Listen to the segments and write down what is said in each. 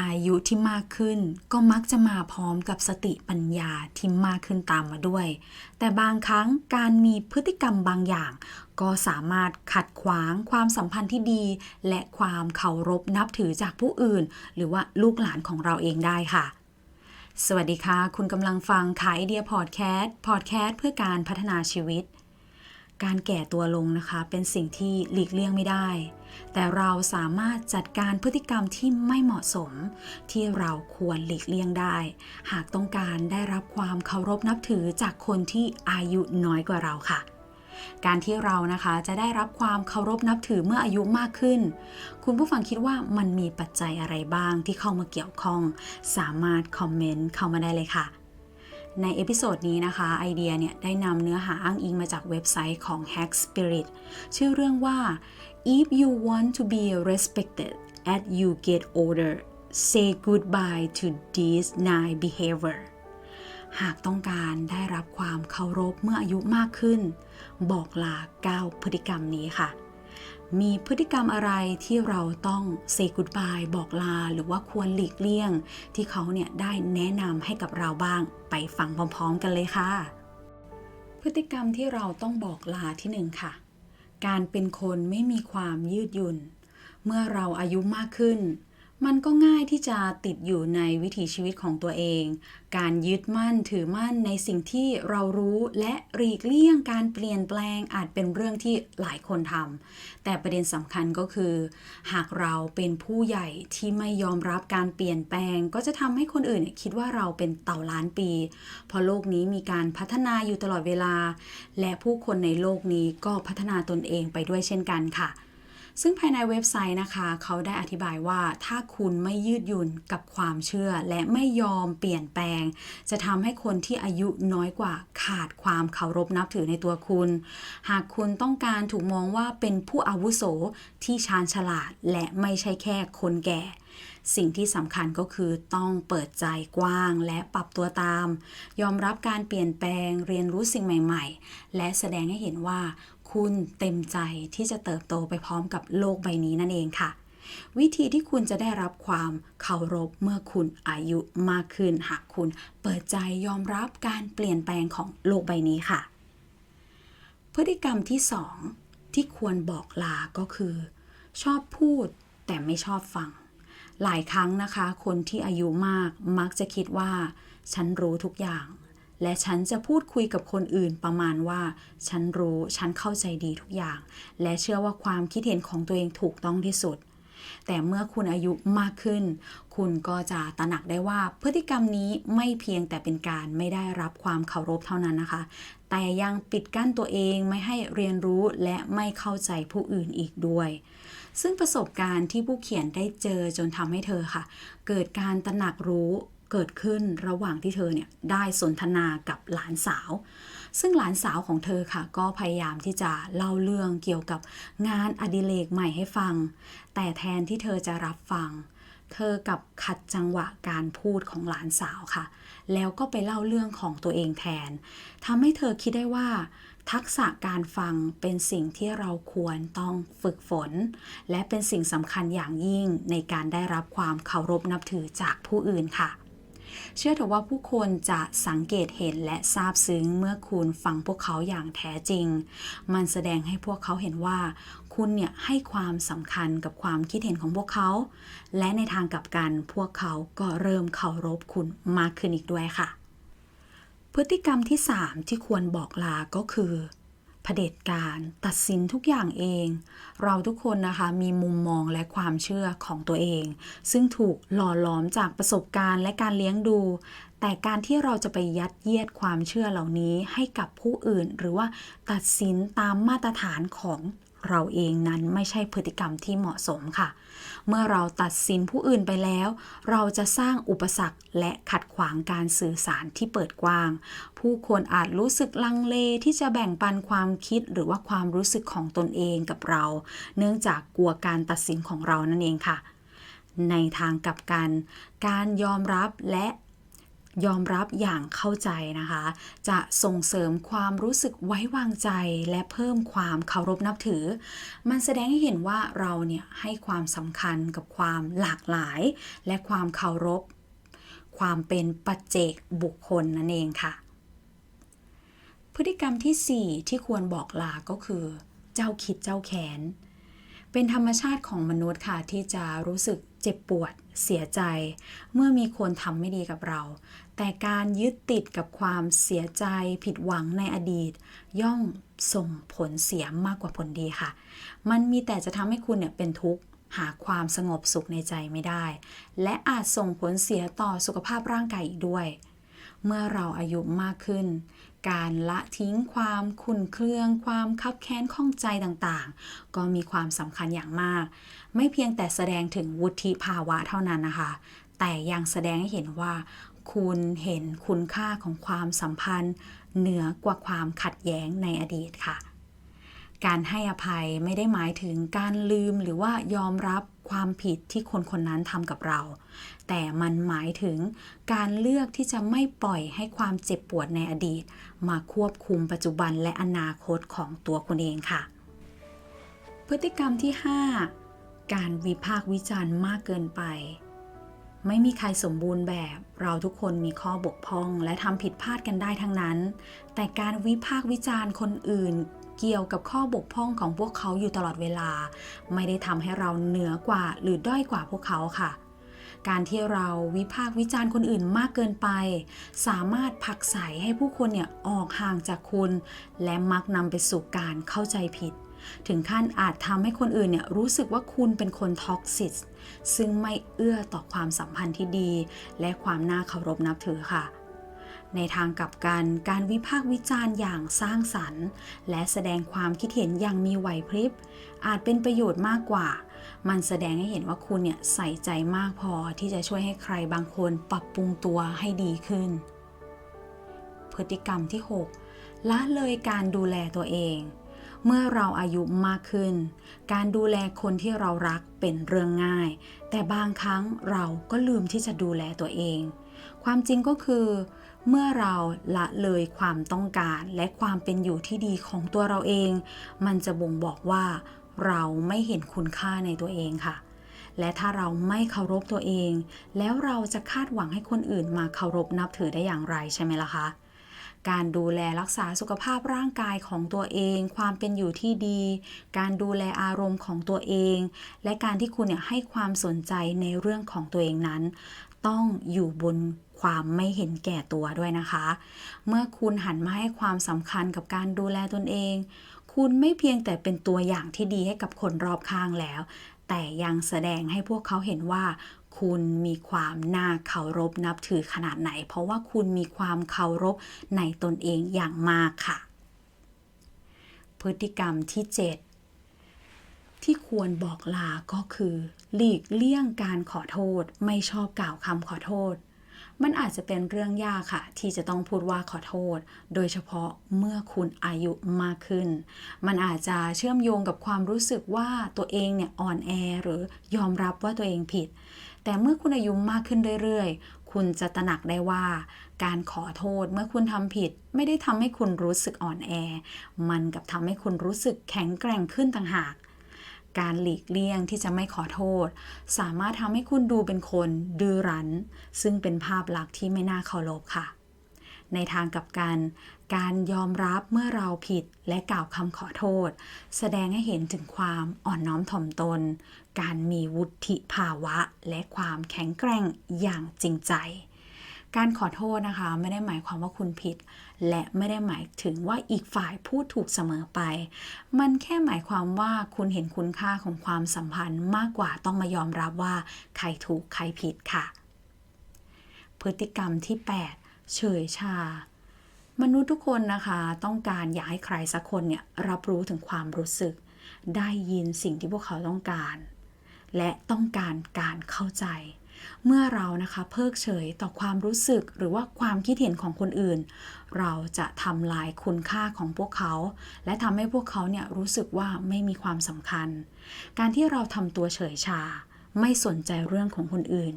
อายุที่มากขึ้นก็มักจะมาพร้อมกับสติปัญญาที่มากขึ้นตามมาด้วย แต่บางครั้งการมีพฤติกรรมบางอย่าง ก็สามารถขัดขวางความสัมพันธ์ที่ดี และความเคารพนับถือจากผู้อื่น หรือว่าลูกหลานของเราเองได้ค่ะ สวัสดีค่ะ คุณกำลังฟังขายไอเดียพอดแคสต์พอดแคสต์เพื่อการพัฒนาชีวิต การแก่ตัวลงนะคะเป็นสิ่งที่หลีกเลี่ยงไม่ได้ แต่เราสามารถจัดการพฤติกรรมที่ไม่เหมาะสม ที่เราควรหลีกเลี่ยงได้ หากต้องการได้รับความเคารพนับถือจากคนที่อายุน้อยกว่าเราค่ะ การที่เรานะคะจะได้รับความเคารพนับถือเมื่ออายุมากขึ้น คุณผู้ฟังคิดว่ามันมีปัจจัยอะไรบ้างที่เข้ามาเกี่ยวข้อง สามารถคอมเมนต์เข้ามาได้เลยค่ะ ในเอพิโซดนี้นะคะ ไอเดียเนี่ยได้นำเนื้อหาอ้างอิงมาจากเว็บไซต์ของ Hack Spirit ชื่อเรื่องว่า if you want to be respected as you get older say goodbye to these nine behavior หากต้องการได้รับความเคารพเมื่ออายุมากขึ้น บอกลา 9 พฤติกรรมนี้ค่ะ มีพฤติกรรมอะไรที่เราต้องเซกุดบายบอกลา หรือว่าควรหลีกเลี่ยง ที่เขาเนี่ยได้แนะนำให้กับเราบ้าง ไปฟังพร้อมๆกันเลยค่ะ พฤติกรรมที่เราต้องบอกลาที่หนึ่งค่ะ การเป็นคนไม่มีความยืดหยุ่น เมื่อเราอายุมากขึ้น มันก็ง่ายที่จะติดอยู่ในวิถีชีวิตของตัวเอง การยึดมั่นถือมั่นในสิ่งที่เรารู้และหลีกเลี่ยงการเปลี่ยนแปลงอาจเป็นเรื่องที่หลายคนทำแต่ประเด็นสำคัญก็คือ หากเราเป็นผู้ใหญ่ที่ไม่ยอมรับการเปลี่ยนแปลง ก็จะทำให้คนอื่นคิดว่าเราเป็นเต่าล้านปี เพราะโลกนี้มีการพัฒนาอยู่ตลอดเวลา และผู้คนในโลกนี้ก็พัฒนาตนเองไปด้วยเช่นกันค่ะ ซึ่งภายในเว็บไซต์นะคะ เขาได้อธิบายว่าถ้าคุณไม่ยืดหยุ่นกับความเชื่อ และไม่ยอมเปลี่ยนแปลง จะทำให้คนที่อายุน้อยกว่าขาดความเคารพนับถือในตัวคุณ หากคุณต้องการถูกมองว่าเป็นผู้อาวุโสที่ชาญฉลาด และไม่ใช่แค่คนแก่ สิ่งที่สำคัญก็คือต้องเปิดใจกว้างและปรับตัวตาม ยอมรับการเปลี่ยนแปลงเรียนรู้สิ่งใหม่ ๆ และแสดงให้เห็นว่า คุณเต็มใจที่จะเติบโตไปพร้อมกับโลกใบนี้นั่นเองค่ะวิธีที่คุณจะได้รับความเคารพเมื่อคุณอายุมากขึ้น หากคุณเปิดใจยอมรับการเปลี่ยนแปลงของโลกใบนี้ค่ะ พฤติกรรมที่สองที่ควรบอกลาก็คือ ชอบพูดแต่ไม่ชอบฟัง หลายครั้งนะคะ คนที่อายุมากมักจะคิดว่า ฉันรู้ทุกอย่าง และฉันจะพูดคุยกับคนอื่นประมาณว่า ฉันรู้ฉันเข้าใจดีทุกอย่าง และเชื่อว่าความคิดเห็นของตัวเองถูกต้องที่สุด แต่เมื่อคุณอายุมากขึ้น คุณก็จะตระหนักได้ว่าพฤติกรรมนี้ไม่เพียงแต่เป็นการไม่ได้รับความเคารพเท่านั้นนะคะ แต่ยังปิดกั้นตัวเองไม่ให้เรียนรู้และไม่เข้าใจผู้อื่นอีกด้วย ซึ่งประสบการณ์ที่ผู้เขียนได้เจอจนทำให้เธอค่ะ เกิดการตระหนักรู้เกิดขึ้นระหว่างที่เธอเนี่ยได้สนทนากับหลานสาว ซึ่งหลานสาวของเธอค่ะ ก็พยายามที่จะเล่าเรื่องเกี่ยวกับงานอดิเรกใหม่ให้ฟัง แต่แทนที่เธอจะรับฟัง เธอกับขัดจังหวะการพูดของหลานสาวค่ะ แล้วก็ไปเล่าเรื่องของตัวเองแทนทำให้เธอคิดได้ว่า ทักษะการฟังเป็นสิ่งที่เราควรต้องฝึกฝน และเป็นสิ่งสำคัญอย่างยิ่งในการได้รับความเคารพนับถือจากผู้อื่นค่ะเชื่อเถอะว่าผู้คนจะสังเกตเห็นและซาบซึ้งเมื่อคุณฟังพวกเขาอย่างแท้จริง มันแสดงให้พวกเขาเห็นว่า คุณเนี่ยให้ความสำคัญกับความคิดเห็นของพวกเขา และในทางกลับกันพวกเขาก็เริ่มเคารพคุณมากขึ้นอีกด้วยค่ะ พฤติกรรมที่ 3 ที่ควรบอกลาก็คือเผด็จการตัดสินทุกอย่างเอง เราทุกคนนะคะมีมุมมองและความเชื่อของตัวเอง ซึ่งถูกหล่อหลอมจากประสบการณ์และการเลี้ยงดู แต่การที่เราจะไปยัดเยียดความเชื่อเหล่านี้ให้กับผู้อื่น หรือว่าตัดสินตามมาตรฐานของ เราเองนั้นไม่ใช่พฤติกรรมที่เหมาะสมค่ะ เมื่อเราตัดสินผู้อื่นไปแล้ว เราจะสร้างอุปสรรคและขัดขวางการสื่อสารที่เปิดกว้าง ผู้คนอาจรู้สึกลังเลที่จะแบ่งปันความคิดหรือว่าความรู้สึกของตนเองกับเรา เนื่องจากกลัวการตัดสินของเรานั่นเองค่ะในทางกลับกัน การยอมรับและ ยอมรับอย่างเข้าใจนะคะ จะส่งเสริมความรู้สึกไว้วางใจและเพิ่มความเคารพนับถือ มันแสดงให้เห็นว่าเราเนี่ยให้ความสำคัญกับความหลากหลาย และความเคารพ ความเป็นปัจเจกบุคคลนั่นเองค่ะ พฤติกรรมที่ 4 ที่ควรบอกลาก็คือ เจ้าคิดเจ้าแค้นเป็นธรรมชาติของมนุษย์ค่ะที่จะรู้สึก เจ็บปวด เสียใจ เมื่อมีคนทำไม่ดีกับเรา แต่การยึดติดกับความเสียใจผิดหวังในอดีต ย่อมส่งผลเสียมากกว่าผลดีค่ะ มันมีแต่จะทำให้คุณเนี่ยเป็นทุกข์หาความสงบสุขในใจไม่ได้ และอาจส่งผลเสียต่อสุขภาพร่างกายอีกด้วย เมื่อเราอายุมากขึ้น การละทิ้งความขุ่นเคือง ความคับแค้นข้องใจต่างๆ ก็มีความสำคัญอย่างมาก ไม่เพียงแต่แสดงถึงวุฒิภาวะเท่านั้นนะคะ แต่ยังแสดงให้เห็นว่า คุณเห็นคุณค่าของความสัมพันธ์ เหนือกว่าความขัดแย้งในอดีตค่ะ การให้อภัยไม่ได้หมายถึงการลืมหรือว่ายอมรับความผิดที่คนคนนั้นทำกับเรา แต่มันหมายถึงการเลือกที่จะไม่ปล่อยให้ความเจ็บปวดในอดีต มาควบคุมปัจจุบันและอนาคตของตัวคุณเองค่ะ พฤติกรรมที่ 5 การวิพากษ์วิจารณ์มากเกินไป ไม่มีใครสมบูรณ์แบบ เราทุกคนมีข้อบกพร่อง และทำผิดพลาดกันได้ทั้งนั้น แต่การวิพากษ์วิจารณ์คนอื่น เกี่ยวกับข้อบกพร่องของพวกเขาอยู่ตลอดเวลา ไม่ได้ทำให้เราเหนือกว่าหรือด้อยกว่าพวกเขาค่ะ การที่เราวิพากษ์วิจารณ์คนอื่นมากเกินไป สามารถผลักไสให้ผู้คนเนี่ยออกห่างจากคุณ และมักนำไปสู่การเข้าใจผิดถึงขั้นอาจทำให้คนอื่นเนี่ยรู้สึกว่าคุณเป็นคนท็อกซิสซึ่งไม่เอื้อต่อความสัมพันธ์ที่ดี และความน่าเคารพนับถือค่ะ ในทางกลับกันการวิพากษ์วิจารณ์อย่างสร้างสรรค์ และแสดงความคิดเห็นอย่างมีไหวพริบ อาจเป็นประโยชน์มากกว่า มันแสดงให้เห็นว่าคุณเนี่ยใส่ใจมากพอที่จะช่วยให้ใครบางคนปรับปรุงตัวให้ดีขึ้น พฤติกรรมที่ 6 ละเลยการดูแลตัวเองเมื่อเราอายุมากขึ้น การดูแลคนที่เรารักเป็นเรื่องง่าย แต่บางครั้งเราก็ลืมที่จะดูแลตัวเอง ความจริงก็คือ เมื่อเราละเลยความต้องการและความเป็นอยู่ที่ดีของตัวเราเอง มันจะบ่งบอกว่าเราไม่เห็นคุณค่าในตัวเองค่ะ และถ้าเราไม่เคารพตัวเอง แล้วเราจะคาดหวังให้คนอื่นมาเคารพนับถือได้อย่างไรใช่ไหมล่ะคะการดูแลรักษาสุขภาพร่างกายของตัวเอง ความเป็นอยู่ที่ดี การดูแลอารมณ์ของตัวเอง และการที่คุณเนี่ยให้ความสนใจในเรื่องของตัวเองนั้น ต้องอยู่บน ความไม่เห็นแก่ตัวด้วยนะคะ เมื่อคุณหันมาให้ความสำคัญกับการดูแลตนเอง คุณไม่เพียงแต่เป็นตัวอย่างที่ดีให้กับคนรอบข้างแล้ว แต่ยังแสดงให้พวกเขาเห็นว่าคุณมีความน่าเคารพนับถือขนาดไหน เพราะว่าคุณมีความเคารพในตนเองอย่างมากค่ะ พฤติกรรมที่ 7 ที่ควรบอกลาก็คือ หลีกเลี่ยงการขอโทษ ไม่ชอบกล่าวคำขอโทษ มันอาจจะเป็นเรื่องยากค่ะ ที่จะต้องพูดว่าขอโทษ โดยเฉพาะเมื่อคุณอายุมากขึ้น มันอาจจะเชื่อมโยงกับความรู้สึกว่าตัวเองเนี่ยอ่อนแอหรือยอมรับว่าตัวเองผิด แต่เมื่อคุณอายุมากขึ้นเรื่อยๆ คุณจะตระหนักได้ว่า การขอโทษเมื่อคุณทำผิด ไม่ได้ทำให้คุณรู้สึกอ่อนแอ มันกับทำให้คุณรู้สึกแข็งแกร่งขึ้นต่างหาก การหลีกเลี่ยงที่จะไม่ขอโทษ สามารถทำให้คุณดูเป็นคนดื้อรั้น ซึ่งเป็นภาพลักษณ์ที่ไม่น่าเคารพค่ะ ในทางกลับกัน การยอมรับเมื่อเราผิดและกล่าวคำขอโทษ แสดงให้เห็นถึงความอ่อนน้อมถ่อมตน การมีวุฒิภาวะ และความแข็งแกร่งอย่างจริงใจ การขอโทษนะคะ ไม่ได้หมายความว่าคุณผิด และไม่ได้หมายถึงว่าอีกฝ่ายพูดถูกเสมอไป มันแค่หมายความว่าคุณเห็นคุณค่าของความสัมพันธ์มากกว่าต้องมายอมรับว่า ใครถูกใครผิดค่ะ พฤติกรรมที่ 8 เฉยชา มนุษย์ทุกคนนะคะ ต้องการอยากให้ใครสักคนเนี่ยรับรู้ถึงความรู้สึก ได้ยินสิ่งที่พวกเขาต้องการ และต้องการการเข้าใจ เมื่อเรานะคะเพิกเฉยต่อความรู้สึกหรือว่าความคิดเห็นของคนอื่น เราจะทำลายคุณค่าของพวกเขา และทำให้พวกเขาเนี่ยรู้สึกว่าไม่มีความสำคัญ การที่เราทำตัวเฉยชา ไม่สนใจเรื่องของคนอื่น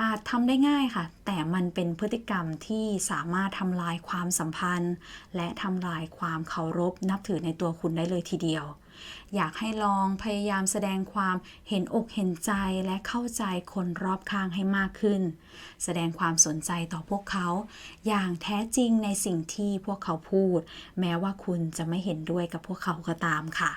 อาจทำได้ง่ายค่ะ แต่มันเป็นพฤติกรรมที่สามารถทำลายความสัมพันธ์ และทำลายความเคารพนับถือในตัวคุณได้เลยทีเดียว อยากให้ลองพยายามแสดงความเห็นอกเห็นใจและเข้าใจคนรอบข้างให้มากขึ้น แสดงความสนใจต่อพวกเขา อย่างแท้จริงในสิ่งที่พวกเขาพูด แม้ว่าคุณจะไม่เห็นด้วยกับพวกเขาก็ตามค่ะ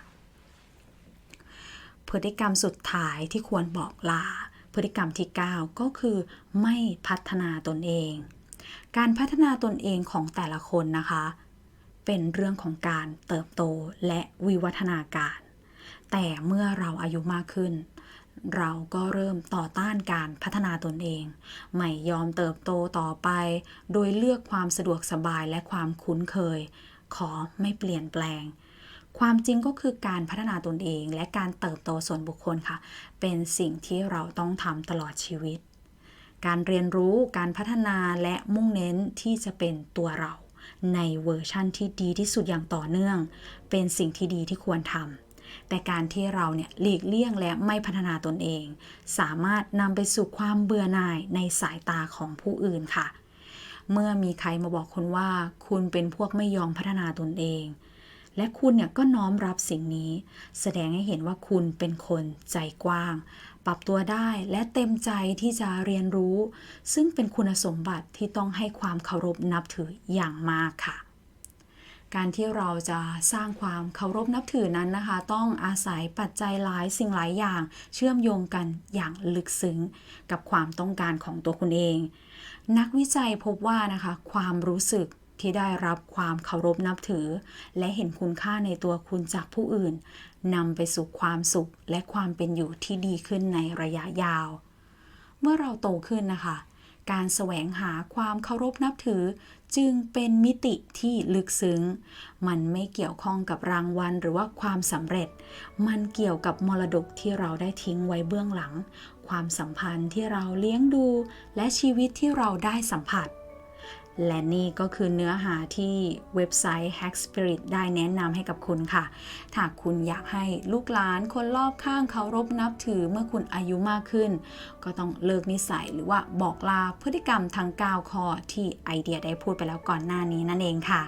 พฤติกรรมสุดท้ายที่ควรบอกลา พฤติกรรมที่ 9 ก็คือไม่พัฒนาตนเองการพัฒนาตนเองของแต่ละคนนะคะ เป็นเรื่องของการเติบโตและวิวัฒนาการ แต่เมื่อเราอายุมากขึ้น เราก็เริ่มต่อต้านการพัฒนาตนเอง ไม่ยอมเติบโตต่อไป โดยเลือกความสะดวกสบายและความคุ้นเคย ขอไม่เปลี่ยนแปลง ความจริงก็คือการพัฒนาตนเองและการเติบโตส่วนบุคคลค่ะ เป็นสิ่งที่เราต้องทำตลอดชีวิต การเรียนรู้ การพัฒนาและมุ่งเน้นที่จะเป็นตัวเรา ในเวอร์ชั่นที่ดีที่สุดอย่างต่อเนื่อง เป็นสิ่งที่ดีที่ควรทำแต่การที่เราเนี่ยหลีกเลี่ยงและไม่พัฒนาตนเอง สามารถนำไปสู่ความเบื่อหน่ายในสายตาของผู้อื่นค่ะ เมื่อมีใครมาบอกคุณว่า คุณเป็นพวกไม่ยอมพัฒนาตนเอง และคุณเนี่ยก็น้อมรับสิ่งนี้ แสดงให้เห็นว่าคุณเป็นคนใจกว้าง ปรับตัวได้และเต็มใจที่จะเรียนรู้ ซึ่งเป็นคุณสมบัติที่ต้องให้ความเคารพนับถืออย่างมากค่ะ การที่เราจะสร้างความเคารพนับถือนั้นนะคะ ต้องอาศัยปัจจัยหลายสิ่งหลายอย่าง เชื่อมโยงกันอย่างลึกซึ้งกับความต้องการของตัวคุณเอง นักวิจัยพบว่านะคะ ความรู้สึก ที่ได้รับความเคารพนับถือ และเห็นคุณค่าในตัวคุณจากผู้อื่นนำไปสู่ความสุขและความเป็นอยู่ที่ดีขึ้นในระยะยาว เมื่อเราโตขึ้นนะคะ การแสวงหาความเคารพนับถือ จึงเป็นมิติที่ลึกซึ้ง มันไม่เกี่ยวข้องกับรางวัลหรือว่าความสำเร็จ มันเกี่ยวกับมรดกที่เราได้ทิ้งไว้เบื้องหลัง ความสัมพันธ์ที่เราเลี้ยงดู และชีวิตที่เราได้สัมผัส และนี่ก็คือเนื้อหาที่เว็บไซต์ Hack Spirit ได้แนะนำให้กับคุณค่ะ ถ้าคุณอยากให้ลูกหลานคนรอบข้างเคารพนับถือเมื่อคุณอายุมากขึ้น ก็ต้องเลิกนิสัยหรือว่าบอกลาพฤติกรรมทั้ง9ข้อที่ไอเดียได้พูดไปแล้วก่อนหน้านี้นั่นเองค่ะ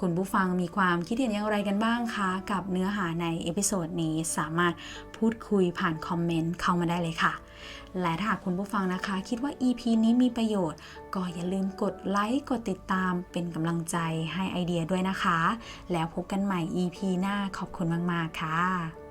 คุณผู้ฟังมีความคิดเห็นอย่างไรกันบ้างคะ กับเนื้อหาในเอพิโซดนี้สามารถพูดคุยผ่านคอมเมนต์เข้ามาได้เลยค่ะ และถ้าหากคุณผู้ฟังนะคะ คิดว่า EP นี้มีประโยชน์ ก็อย่าลืมกดไลค์ กดติดตามเป็นกำลังใจให้ไอเดียด้วยนะคะ แล้วพบกันใหม่ EP หน้าขอบคุณมาก ๆ ค่ะ